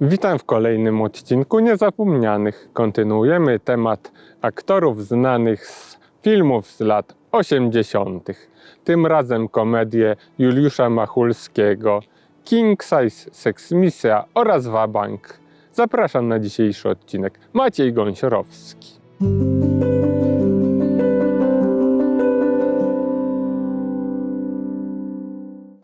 Witam w kolejnym odcinku Niezapomnianych. Kontynuujemy temat aktorów znanych z filmów z lat 80. Tym razem komedię Juliusza Machulskiego, King Size Sex Misja oraz Wabank. Zapraszam na dzisiejszy odcinek. Maciej Gąsiorowski.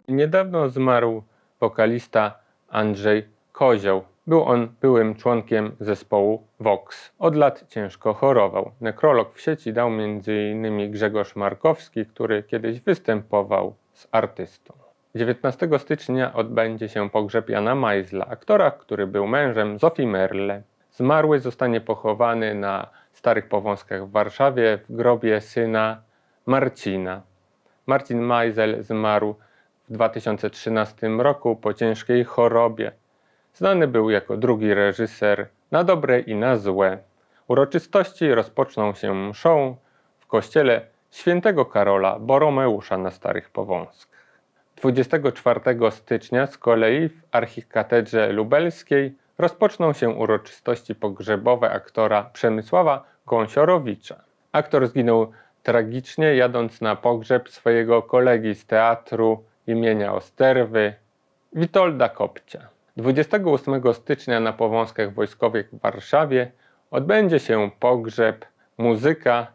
Niedawno zmarł wokalista Andrzej Kozioł. Był on byłym członkiem zespołu Vox. Od lat ciężko chorował. Nekrolog w sieci dał m.in. Grzegorz Markowski, który kiedyś występował z artystą. 19 stycznia odbędzie się pogrzeb Jana Majzla, aktora, który był mężem Zofii Merle. Zmarły zostanie pochowany na Starych Powązkach w Warszawie w grobie syna Marcina. Marcin Majzel zmarł w 2013 roku po ciężkiej chorobie. Znany był jako drugi reżyser na dobre i na złe. Uroczystości rozpoczną się mszą w kościele świętego Karola Boromeusza na Starych Powązkach. 24 stycznia z kolei w archikatedrze lubelskiej rozpoczną się uroczystości pogrzebowe aktora Przemysława Gąsiorowicza. Aktor zginął tragicznie jadąc na pogrzeb swojego kolegi z teatru imienia Osterwy, Witolda Kopcia. 28 stycznia na Powązkach Wojskowych w Warszawie odbędzie się pogrzeb muzyka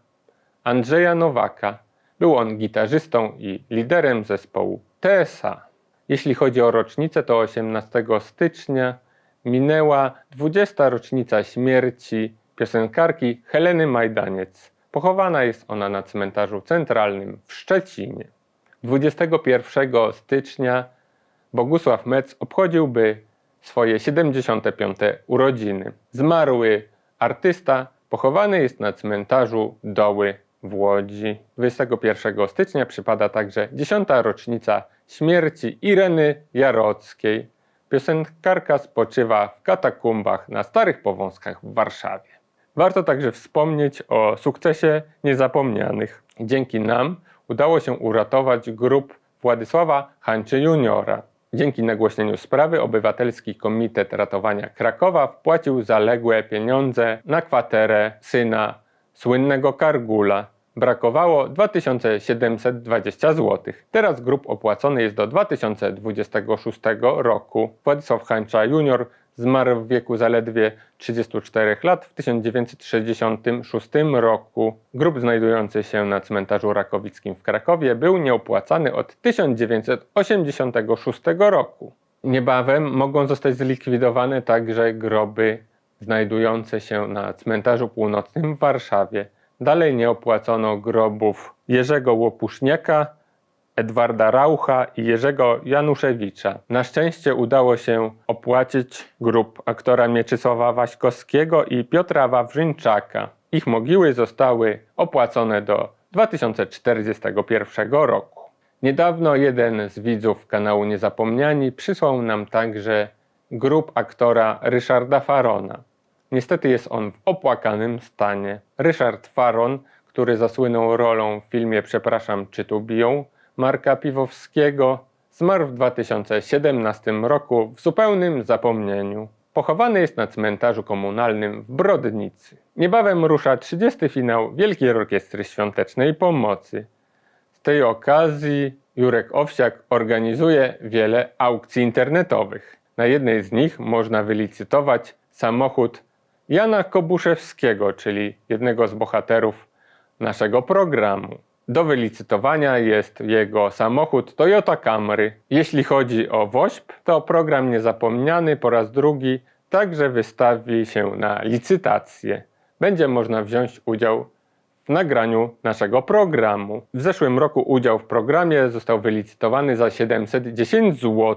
Andrzeja Nowaka. Był on gitarzystą i liderem zespołu TSA. Jeśli chodzi o rocznicę, to 18 stycznia minęła 20. rocznica śmierci piosenkarki Heleny Majdaniec. Pochowana jest ona na cmentarzu centralnym w Szczecinie. 21 stycznia Bogusław Metz obchodziłby swoje 75. urodziny. Zmarły artysta pochowany jest na cmentarzu Doły w Łodzi. 21 stycznia przypada także 10. rocznica śmierci Ireny Jarockiej. Piosenkarka spoczywa w katakumbach na Starych Powązkach w Warszawie. Warto także wspomnieć o sukcesie niezapomnianych. Dzięki nam udało się uratować grup Władysława Hańczy Juniora. Dzięki nagłośnieniu sprawy Obywatelski Komitet Ratowania Krakowa wpłacił zaległe pieniądze na kwaterę syna słynnego Kargula. Brakowało 2720 zł. Teraz grup opłacony jest do 2026 roku. Władysław Hańcza Junior zmarł w wieku zaledwie 34 lat w 1966 roku. Grób znajdujący się na cmentarzu rakowickim w Krakowie był nieopłacany od 1986 roku. Niebawem mogą zostać zlikwidowane także groby znajdujące się na cmentarzu północnym w Warszawie. Dalej nie opłacono grobów Jerzego Łopuszniaka, Edwarda Raucha i Jerzego Januszewicza. Na szczęście udało się opłacić grób aktora Mieczysława Waśkowskiego i Piotra Wawrzynczaka. Ich mogiły zostały opłacone do 2041 roku. Niedawno jeden z widzów kanału Niezapomniani przysłał nam także grób aktora Ryszarda Farona. Niestety jest on w opłakanym stanie. Ryszard Faron, który zasłynął rolą w filmie Przepraszam, czy tu biją, Marka Piwowskiego, zmarł w 2017 roku w zupełnym zapomnieniu. Pochowany jest na cmentarzu komunalnym w Brodnicy. Niebawem rusza 30. finał Wielkiej Orkiestry Świątecznej Pomocy. Z tej okazji Jurek Owsiak organizuje wiele aukcji internetowych. Na jednej z nich można wylicytować samochód Jana Kobuszewskiego, czyli jednego z bohaterów naszego programu. Do wylicytowania jest jego samochód Toyota Camry. Jeśli chodzi o WOŚP, to program niezapomniany po raz drugi także wystawi się na licytację. Będzie można wziąć udział w nagraniu naszego programu. W zeszłym roku udział w programie został wylicytowany za 710 zł.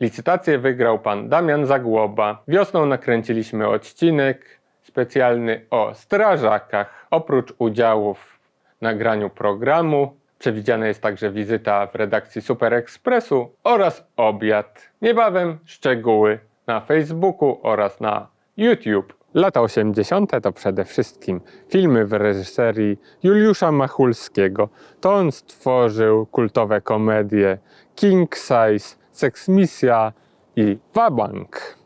Licytację wygrał pan Damian Zagłoba. Wiosną nakręciliśmy odcinek specjalny o strażakach. Oprócz udziału w nagraniu programu przewidziana jest także wizyta w redakcji Super Expressu oraz obiad. Niebawem szczegóły na Facebooku oraz na YouTube. Lata 80. to przede wszystkim filmy w reżyserii Juliusza Machulskiego. To on stworzył kultowe komedie King Size, Sex Misja i Wabank.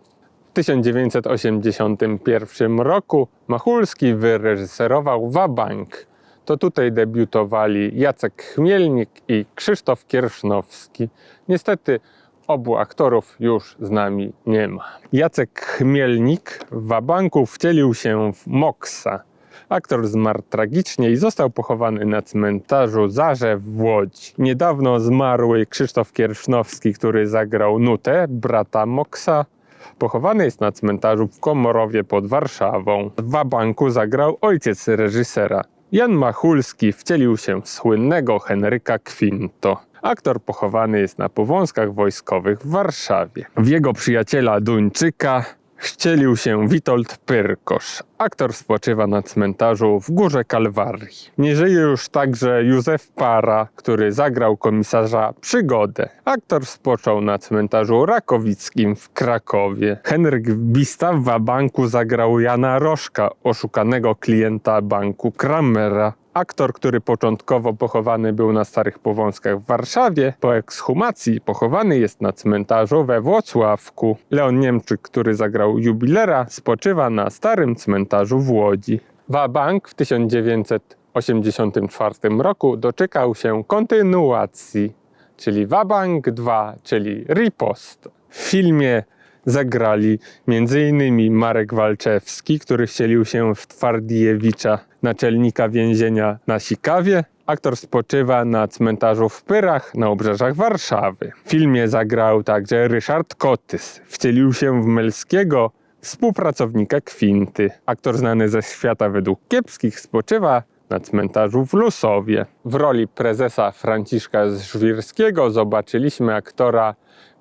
1981 roku Machulski wyreżyserował Wabank. To tutaj debiutowali Jacek Chmielnik i Krzysztof Kiersznowski. Niestety obu aktorów już z nami nie ma. Jacek Chmielnik w Wabanku wcielił się w Moksa. Aktor zmarł tragicznie i został pochowany na cmentarzu Zarze w Łodzi. Niedawno zmarły Krzysztof Kiersznowski, który zagrał Nutę, brata Moksa, Pochowany jest na cmentarzu w Komorowie pod Warszawą. W Wabanku zagrał ojciec reżysera. Jan Machulski wcielił się w słynnego Henryka Quinto. Aktor pochowany jest na powązkach wojskowych w Warszawie. W jego przyjaciela Duńczyka wcielił się Witold Pyrkosz. Aktor spoczywa na cmentarzu w Górze Kalwarii. Nie żyje już także Józef Para, który zagrał komisarza Przygodę. Aktor spoczął na cmentarzu Rakowickim w Krakowie. Henryk Bista w Wabanku zagrał Jana Rożka, oszukanego klienta banku Kramera. Aktor, który początkowo pochowany był na Starych Powązkach w Warszawie, po ekshumacji pochowany jest na cmentarzu we Włocławku. Leon Niemczyk, który zagrał jubilera, spoczywa na Starym Cmentarzu w Łodzi. Wabank w 1984 roku doczekał się kontynuacji, czyli Wabank 2, czyli Ripost. W filmie zagrali m.in. Marek Walczewski, który wcielił się w Twardijewicza, naczelnika więzienia na Sikawie. Aktor spoczywa na cmentarzu w Pyrach na obrzeżach Warszawy. W filmie zagrał także Ryszard Kotys. Wcielił się w Melskiego, współpracownika Kwinty. Aktor znany ze świata według kiepskich spoczywa na cmentarzu w Lusowie. W roli prezesa Franciszka Żwirskiego zobaczyliśmy aktora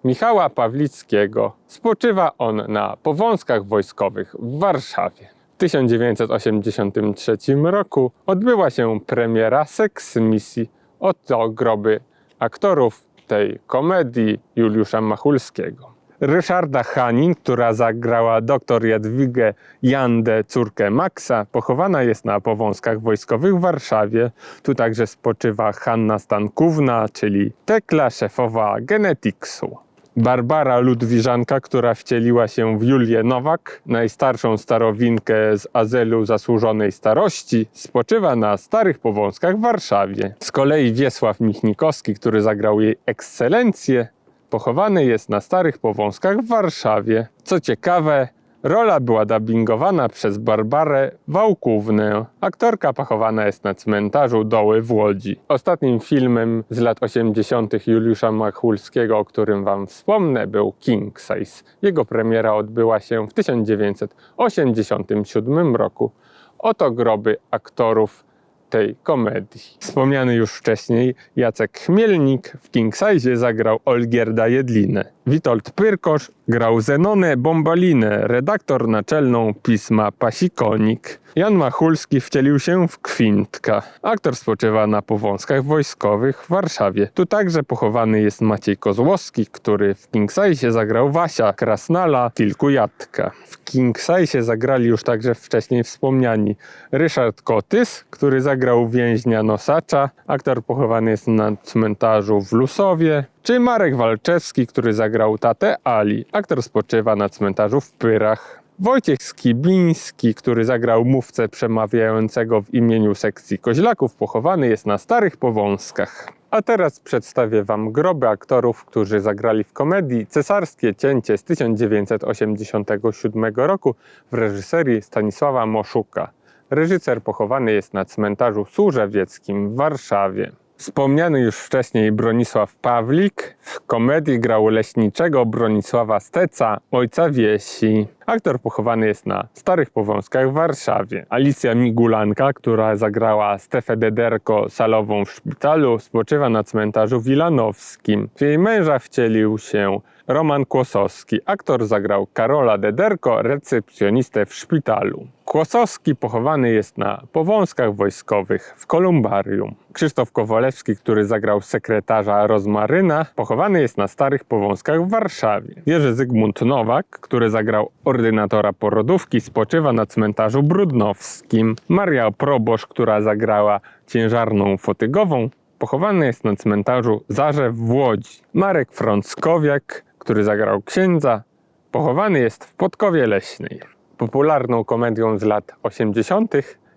Michała Pawlickiego. Spoczywa on na powązkach wojskowych w Warszawie. W 1983 roku odbyła się premiera Seks Misji. Oto groby aktorów tej komedii Juliusza Machulskiego. Ryszarda Hanin, która zagrała doktor Jadwigę Jandę, córkę Maxa, pochowana jest na powązkach wojskowych w Warszawie. Tu także spoczywa Hanna Stankówna, czyli Tekla, szefowa Genetiksu. Barbara Ludwiżanka, która wcieliła się w Julię Nowak, najstarszą starowinkę z Azelu Zasłużonej Starości, spoczywa na Starych Powązkach w Warszawie. Z kolei Wiesław Michnikowski, który zagrał jej ekscelencję, pochowany jest na Starych Powązkach w Warszawie. Co ciekawe, rola była dubbingowana przez Barbarę Wałkównę. Aktorka pochowana jest na cmentarzu Doły w Łodzi. Ostatnim filmem z lat 80. Juliusza Machulskiego, o którym wam wspomnę, był King Size. Jego premiera odbyła się w 1987 roku. Oto groby aktorów tej komedii. Wspomniany już wcześniej Jacek Chmielnik w King Size zagrał Olgierda Jedlinę. Witold Pyrkosz grał Zenonę Bombalinę, redaktor naczelną pisma Pasikonik. Jan Machulski wcielił się w Kwintka. Aktor spoczywa na powązkach wojskowych w Warszawie. Tu także pochowany jest Maciej Kozłowski, który w King Size zagrał Wasia Krasnala, Kilkujatka. W King Size zagrali już także wcześniej wspomniani Ryszard Kotys, który zagrał więźnia Nosacza. Aktor pochowany jest na cmentarzu w Lusowie. Czy Marek Walczewski, który zagrał tatę Ali. Aktor spoczywa na cmentarzu w Pyrach. Wojciech Skibiński, który zagrał mówcę przemawiającego w imieniu sekcji koźlaków, pochowany jest na Starych Powązkach. A teraz przedstawię Wam groby aktorów, którzy zagrali w komedii Cesarskie Cięcie z 1987 roku w reżyserii Stanisława Moszuka. Reżyser pochowany jest na cmentarzu Służewieckim w Warszawie. Wspomniany już wcześniej Bronisław Pawlik w komedii grał leśniczego Bronisława Steca, ojca Wiesi. Aktor pochowany jest na Starych Powązkach w Warszawie. Alicja Migulanka, która zagrała Stefę Dederko salową w szpitalu, spoczywa na cmentarzu wilanowskim. W jej męża wcielił się Roman Kłosowski. Aktor zagrał Karola Dederko, recepcjonistę w szpitalu. Kłosowski pochowany jest na powązkach wojskowych w Kolumbarium. Krzysztof Kowalewski, który zagrał sekretarza Rozmaryna, pochowany jest na Starych Powązkach w Warszawie. Jerzy Zygmunt Nowak, który zagrał ordynatora porodówki, spoczywa na cmentarzu brudnowskim. Maria Probosz, która zagrała ciężarną fotygową, pochowany jest na cmentarzu Zarzew w Łodzi. Marek Frąckowiak, który zagrał księdza, Pochowany jest w Podkowie Leśnej. Popularną komedią z lat 80.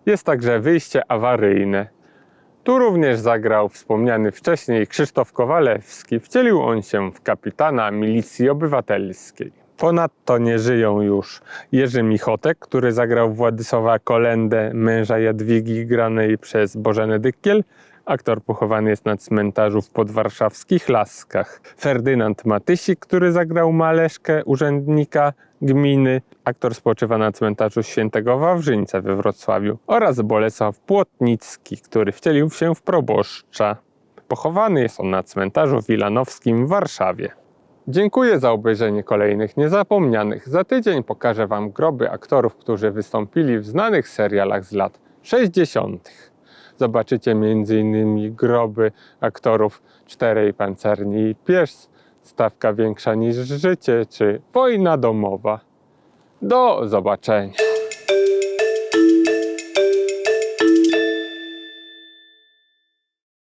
jest także Wyjście awaryjne. Tu również zagrał wspomniany wcześniej Krzysztof Kowalewski. Wcielił on się w kapitana milicji obywatelskiej. Ponadto nie żyją już Jerzy Michotek, który zagrał Władysława Kolendę, męża Jadwigi, granej przez Bożenę Dykiel. Aktor pochowany jest na cmentarzu w podwarszawskich Laskach. Ferdynand Matysik, który zagrał Maleszkę, urzędnika gminy. Aktor spoczywa na cmentarzu Świętego Wawrzyńca we Wrocławiu. Oraz Bolesław Płotnicki, który wcielił się w proboszcza. Pochowany jest on na cmentarzu wilanowskim w Warszawie. Dziękuję za obejrzenie kolejnych niezapomnianych. Za tydzień pokażę Wam groby aktorów, którzy wystąpili w znanych serialach z lat 60. Zobaczycie m.in. groby aktorów Czterej Pancerni i Pies, Stawka Większa niż Życie czy Wojna Domowa. Do zobaczenia.